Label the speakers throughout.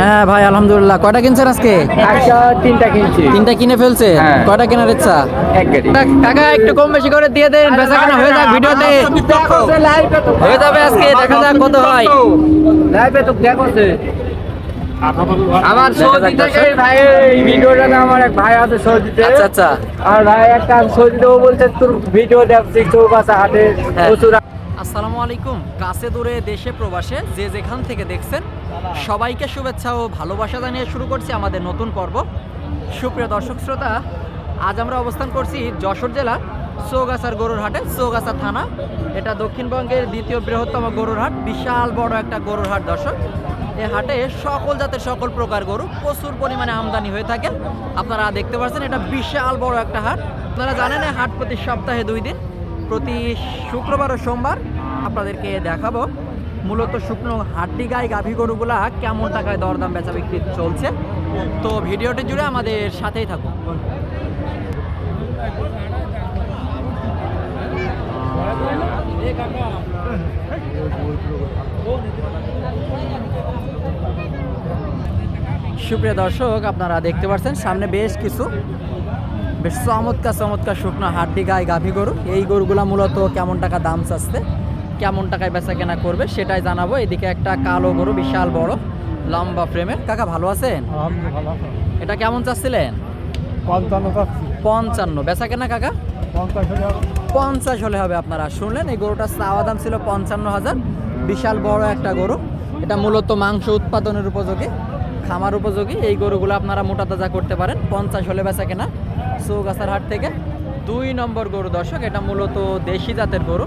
Speaker 1: হ্যাঁ ভাই আলহামদুলিল্লাহ। কয়টা কিনছেন আজকে?
Speaker 2: তিনটা কিনছি।
Speaker 1: তিনটা কিনে ফেলছে?
Speaker 2: হ্যাঁ।
Speaker 1: কয়টা কেনার ইচ্ছা? কাকা একটু কম বেশি করে দিয়ে দেন বেচা কেনা হয়ে যাক ভিডিওতে। হয়ে যাবে আজকে দেখা যাক কত হয়।
Speaker 2: লাইভে তো দেখছে আমার সৌদি থেকে ভাই এই ভিডিওটা না আমার এক ভাই আছে সৌদিতে।
Speaker 1: আচ্ছা আচ্ছা।
Speaker 2: আর ভাই একটা সৌদিতে ও বলছে তোর ভিডিও দেখছি চৌকাছা হাটে
Speaker 1: হ্যাঁ।
Speaker 2: প্রচুর
Speaker 1: আসসালামু আলাইকুম। কাছে দূরে দেশে প্রবাসে যে যেখান থেকে দেখছেন, সবাইকে শুভেচ্ছা ও ভালোবাসা জানিয়ে শুরু করছি আমাদের নতুন পর্ব। সুপ্রিয় দর্শক শ্রোতা, আজ আমরা অবস্থান করছি যশোর জেলার চৌগাছার গরুর হাটে চৌগাছা থানা। এটা দক্ষিণবঙ্গের দ্বিতীয় বৃহত্তম গরুর হাট বিশাল বড় একটা গরুর হাট দর্শক। এই হাটে সকল জাতের সকল প্রকার গরু প্রচুর পরিমাণে আমদানি হয়ে থাকে। আপনারা দেখতে পাচ্ছেন, এটা বিশাল বড় একটা হাট। আপনারা জানেন হাট প্রতি সপ্তাহে দুই দিন, প্রতি শুক্রবার ও সোমবার আপনাদেরকে দেখাবো। মূলত শুকনো হাড্ডি গায়ে গাভী গরুগুলা কেমন টাকায় দরদাম বেচা বিক্রি চলছে। তো ভিডিওটি জুড়ে আমাদের সাথেই থাকুন। সুপ্রিয় দর্শক, আপনারা দেখতে পাচ্ছেন, সামনে বেশ কিছু বেশ চমৎকার চমৎকার শুকনো হাড্ডি গায়ে গাভী গরু। এই গরুগুলা মূলত কেমন টাকা দাম চাচ্ছে? কেমন টাকায় বেচা কেনা করবে সেটাই জানাব। এদিকে একটা কালো গরু বিশাল বড় লম্বা ফ্রেমের কাকা ভালো আছেন? এটা কেমন চাচ্ছিলেন?
Speaker 2: পঞ্চান্ন
Speaker 1: বেচা কেনা কাকা?
Speaker 2: পঞ্চাশ
Speaker 1: হলে হবে আপনারা। শুনলেন এই গরুটার চাওয়া দাম ছিল পঞ্চান্ন হাজার। বিশাল বড় একটা গরু। এটা মূলত মাংস উৎপাদনের উপযোগী খামার উপযোগী। এই গরুগুলো আপনারা মোটা তাজা করতে পারেন। পঞ্চাশ হলে বেচা কেনা। চৌগাছার হাট থেকে দুই নম্বর গরু দর্শক এটা মূলত দেশি জাতের গরু।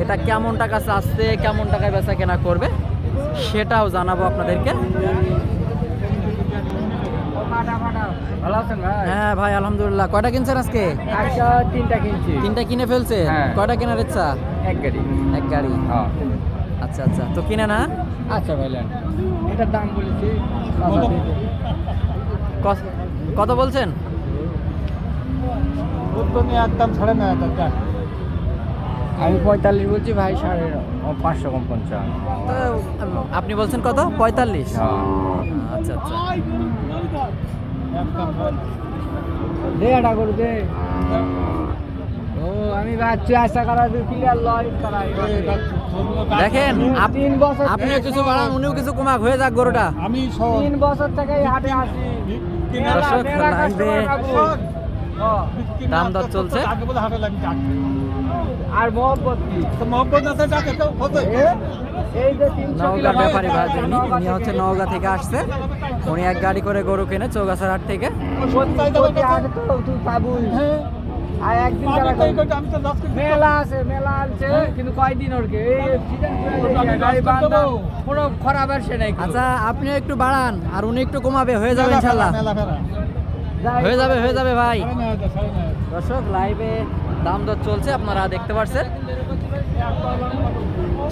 Speaker 1: এটা কেমন টাকা চাচ্ছে কেমন টাকায় বেচা কেনা করবে সেটাও জানাব আপনাদেরকে।
Speaker 2: ভাই?
Speaker 1: হ্যাঁ ভাই আলহামদুলিল্লাহ। কয়টা কিনছেন আজকে?
Speaker 2: তিনটা কিনছি।
Speaker 1: তিনটা কিনে ফেলছে?
Speaker 2: হ্যাঁ।
Speaker 1: কয়টা কেনার ইচ্ছা?
Speaker 2: এক গাড়ি।
Speaker 1: এক গাড়ি।
Speaker 2: হ্যাঁ।
Speaker 1: আচ্ছা আচ্ছা। তো কিনে না
Speaker 2: আচ্ছা ভাইলেন এটার দাম বলেছি
Speaker 1: কত- কত বলছেন?
Speaker 2: একদম সাড়ে নয় হাজার আমি পঁয়তাল্লিশ বলছি ভাই সাড়ে পাঁচশো কম পঞ্চান্ন
Speaker 1: তো আপনি বলছেন কত? পঁয়তাল্লিশ?
Speaker 2: হ্যাঁ।
Speaker 1: আচ্ছা আচ্ছা।
Speaker 2: দে এটা করে দে। ও আমি ভাবছি আশা করা ক্লিয়ার লয়
Speaker 1: দেখেন
Speaker 2: তিন বছর
Speaker 1: আপনিও কিছু বাড়ান উনিও কিছু কমাক হয়ে যাক গরুটা।
Speaker 3: আমি
Speaker 2: তিন বছর থেকে এই হাটে আসি।
Speaker 1: দাম দর চলছে।
Speaker 3: আগে বলে হাটে লাগি
Speaker 2: আর মোহব্বত কি
Speaker 3: মহব্বত
Speaker 1: ব্যাপারী ভাই যিনি উনি হচ্ছে নওগাঁ থেকে আসছে। উনি এক গাড়ি করে গরু কিনে চৌগাছার হাট থেকে।
Speaker 2: পাবুই। আর একদিন
Speaker 3: আমি
Speaker 2: যারা
Speaker 3: তো এই করতে- আমি তো দশ কেজি
Speaker 2: মেলা আছে মেলা আছে কিন্তু কয়দিন ওরকে কোনো নাই
Speaker 1: আচ্ছা আপনিও একটু বাড়ান আর উনি একটু কমাবে হয়ে যাবে ইনশাল্লাহ।
Speaker 3: মেলা ফেরা।
Speaker 1: হয়ে যাবে হয়ে যাবে ভাই। দর্শক লাইভে দাম দর চলছে আপনারা দেখতে পাচ্ছেন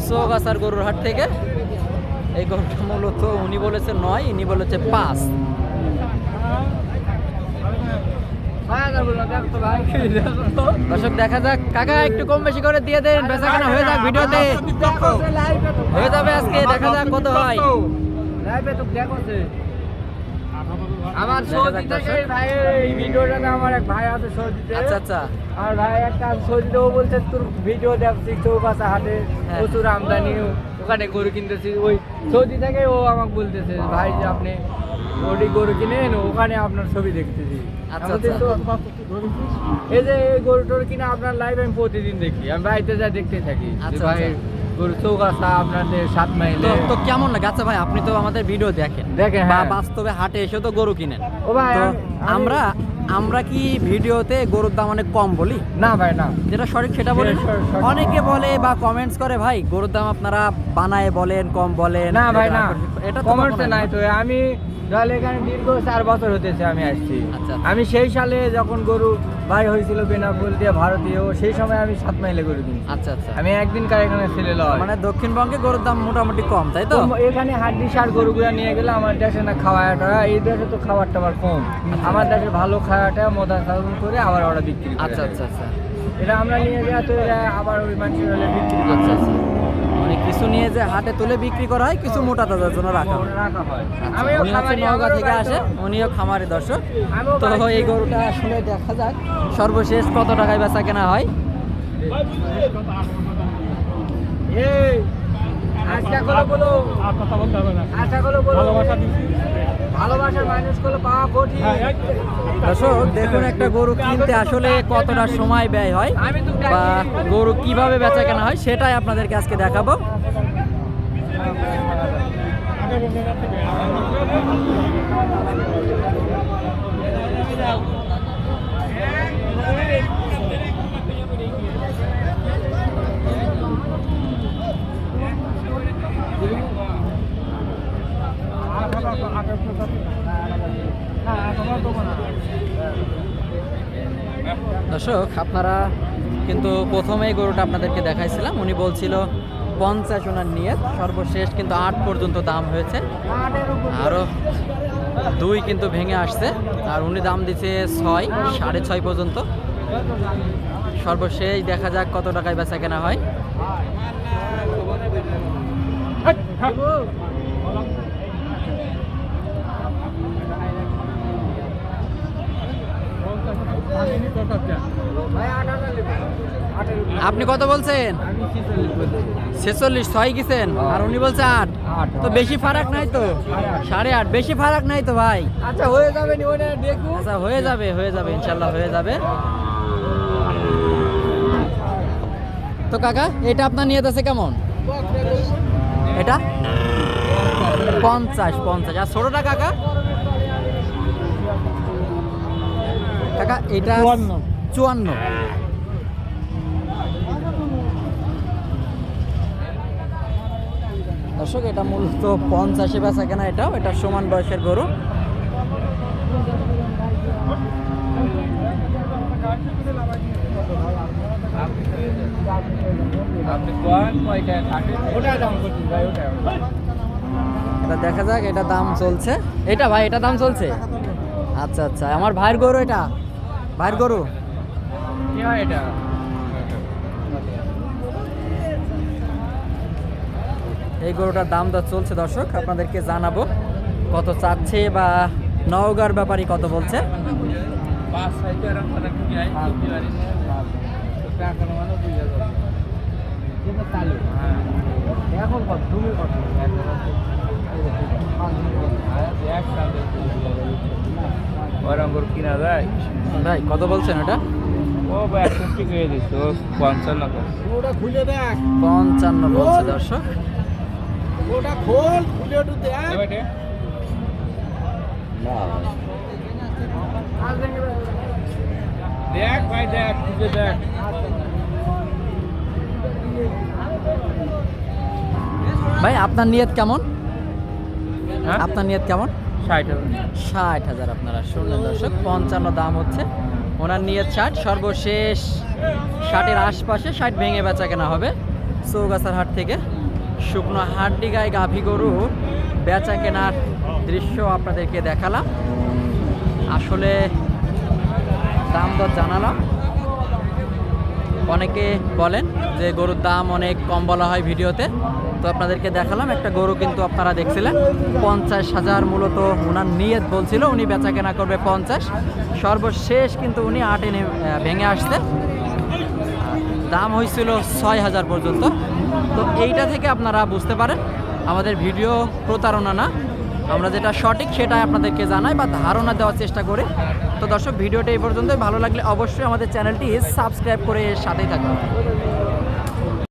Speaker 1: চৌগাছার গরুর হাট থেকে এই গরুটা মূলত উনি বলেছে নয় ইনি বলেছে পাঁচ দর্শক দেখা যাক কাকা একটু কম বেশি করে দিয়ে দেন বেচা কেনা হয়ে যাক ভিডিওতে হয়ে যাবে আজকে দেখা যাক কত হয়
Speaker 2: লাইভে তো দেখছে আমার সৌদি থেকে ভাই এই ভিডিওটাতে আমার এক ভাই আছে সৌদিতে।
Speaker 1: আচ্ছা আচ্ছা।
Speaker 2: আর ভাই একটা সৌদিতে ও বলছে তোর ভিডিও দেখছি চৌকাছা হাটে
Speaker 1: হ্যাঁ।
Speaker 2: প্রচুর আমদানি ওখানে গরু কিনতেছি। ওই সৌদি থেকে ও আমাকে বলতেছে ভাই যে আপনি ওটি গরু কিনেন ওখানে আপনার ছবি দেখতেছি।
Speaker 1: আচ্ছা, আচ্ছা।
Speaker 2: এই যে এই গরু টরু কিনে আপনার লাইভ আমি প্রতিদিন দেখি আমি বাড়িতে যা দেখতে থাকি
Speaker 1: আচ্ছা,
Speaker 2: ভাই আপনাদের সাত মাইল।
Speaker 1: তো কেমন লাগে? আচ্ছা ভাই আপনি তো আমাদের ভিডিও দেখেন।
Speaker 2: হ্যাঁ।
Speaker 1: বাস্তবে হাটে এসে তো গরু কিনেন।
Speaker 2: ও ভাই
Speaker 1: আমরা আমরা কি ভিডিওতে গরুর দাম অনেক কম বলি?
Speaker 2: না ভাই না।
Speaker 1: যেটা সঠিক সেটা বলে অনেকে বলে বা কমেন্টস করে ভাই গরুর দাম আপনারা বানায় বলেন কম বলেন
Speaker 2: না ভাই না।
Speaker 1: এটা
Speaker 2: কমার্সে নাই তো। আমি তাহলে এখানে দীর্ঘ চার বছর হতেছে আমি আসছি।
Speaker 1: আচ্ছা, আচ্ছা।
Speaker 2: আমি সেই সালে যখন গরু ভাই হয়েছিল বেনাফুল দিয়ে ভারতীয় সেই সময় আমি সাত মাইলে গরু কিনছি।
Speaker 1: আচ্ছা আচ্ছা।
Speaker 2: আমি একদিন কার এখানে ছেলে লয়।
Speaker 1: মানে দক্ষিণবঙ্গে গরুর দাম মোটামুটি কম তাই তো?
Speaker 2: এখানে হাড্ডি সার গরুগুলো নিয়ে গেলে আমার দেশে না খাওয়াটা এই দেশে তো খাবার টাবার কম আমার দেশে ভালো খাওয়াটা মোদা খাওয়ান করে আবার ওরা বিক্রি করে
Speaker 1: আচ্ছা আচ্ছা আচ্ছা।
Speaker 2: এটা আমরা নিয়ে যাওয়া তো এরা আবার ওই মানুষের হলে বিক্রি
Speaker 1: আচ্ছা আচ্ছা। মানে কিছু নিয়ে যে হাটে তুলে বিক্রি করা হয় কিছু মোটা তাজার জন্য রাখা হয়। আচ্ছা,
Speaker 2: আমিও
Speaker 1: উনি হচ্ছে
Speaker 2: খামারি,
Speaker 1: নওগাঁ থেকে আসে উনিও খামারি দর্শক। তো এই গরুটা আসলে দেখা যাক সর্বশেষ কত টাকায় বেচা কেনা হয়।
Speaker 2: এই
Speaker 3: আর কথা বলতে হবে না।
Speaker 2: আশা করে বলো।
Speaker 3: ভালোবাসা দিচ্ছি। হ্যাঁ,
Speaker 1: দর্শক দেখুন একটা গরু কিনতে আসলে কতটা সময় ব্যয় হয় বা গরু কীভাবে বেচা কেনা হয় সেটাই আপনাদেরকে আজকে দেখাবো।
Speaker 3: আগে বলতে যাচ্ছে কি? আর কথা তো আগে বলতে যাচ্ছে না। না, আর কথা তো বলা।
Speaker 1: দর্শক, আপনারা কিন্তু প্রথমেই গরুটা আপনাদেরকে দেখাইছিলাম। উনি বলছিল, পঞ্চাশ ওনার নিয়ে সর্বশেষ কিন্তু আট পর্যন্ত দাম হয়েছে। আরও দুই কিন্তু ভেঙে আসছে, আর উনি দাম দিচ্ছে ছয়, সাড়ে ছয় পর্যন্ত। সর্বশেষ দেখা যাক কত টাকায় বেচা কেনা হয়
Speaker 3: হেই, থাক। আমি নি কথা দেন।
Speaker 2: ভাই আট হাজার নেবে আটের উপরে।
Speaker 1: আপনি কত বলছেন?
Speaker 2: ছিচল্লিশ
Speaker 1: ছয় গেছেন? আর উনি বলছে আট। তো বেশি ফারাক নাই তো? সাড়ে আট। বেশি ফারাক নাই তো ভাই?
Speaker 2: আচ্ছা হয়ে যাবে
Speaker 1: আচ্ছা হয়ে যাবে হয়ে যাবে ইনশাল্লাহ হয়ে যাবে। তো কাকা এটা আপনার নিয়ে আছে কেমন? এটা? পঞ্চাশ পঞ্চাশ। আর ছোটটা কাকা? কাকা এটা
Speaker 3: চুয়ান্ন।
Speaker 1: দর্শক এটা মূলত পঞ্চাশে বেচা কেনা এটাও এটা সমান বয়সের গরু। এটা দেখা যাক এটা দাম চলছে। এটা ভাই এটা দাম চলছে? আচ্ছা আচ্ছা আমার ভাইয়ের গরু এটা। ভাইয়ের গরু
Speaker 2: কি হয় এটা?
Speaker 1: এই গরুটার দাম দর চলছে দর্শক আপনাদেরকে জানাব কত চাচ্ছে বা নওগাঁর ব্যাপারই কত বলছে।
Speaker 2: এখন মানে হ্যাঁ। তুমি কত ওরঙ্গর কিনা যায়।
Speaker 1: ভাই কত বলছেন এটা
Speaker 2: ও ভাই ঠিক হয়ে দিচ্ছে ও পঞ্চান্ন ওটা খুলে দেখ।
Speaker 1: পঞ্চান্ন বলছে দর্শক।
Speaker 2: ওটা খোল খুলে একটু দেখ। দেখ ভাই দেখ খুঁজে দেখ।
Speaker 1: ভাই আপনার নিয়ত কেমন?
Speaker 2: হ্যাঁ?
Speaker 1: আপনার নিয়ত কেমন?
Speaker 2: ষাট
Speaker 1: ষাট হাজার আপনারা শুনলেন দর্শক, পঞ্চান্ন দাম হচ্ছে। ওনার নিয়ত ষাট, সর্বশেষ ষাটের আশপাশে ষাট ভেঙে বেচা কেনা হবে। চৌগাছার হাট থেকে শুকনো হাড্ডি গায়ে গাভী গরু বেচা কেনার দৃশ্য আপনাদেরকে দেখালাম। আসলে দাম দর জানালাম। অনেকে বলেন যে গরুর দাম অনেক কম বলা হয় ভিডিওতে। তো আপনাদেরকে দেখালাম, একটা গরু কিন্তু আপনারা দেখছিলেন। পঞ্চাশ হাজার মূলত ওনার নিয়ত বলছিল, উনি বেচা কেনা করবে পঞ্চাশ। সর্বশেষ কিন্তু উনি আটে এনে ভেঙে আসতে দাম হয়েছিল ছয় হাজার পর্যন্ত। তো এইটা থেকে আপনারা বুঝতে পারেন, আমাদের ভিডিও প্রতারণা না। আমরা যেটা সঠিক সেটাই আপনাদেরকে জানাই বা ধারণা দেওয়ার চেষ্টা করি। তো দর্শক, ভিডিওটা এই পর্যন্তই। ভালো লাগলে অবশ্যই আমাদের চ্যানেলটি সাবস্ক্রাইব করে সাথেই থাকবেন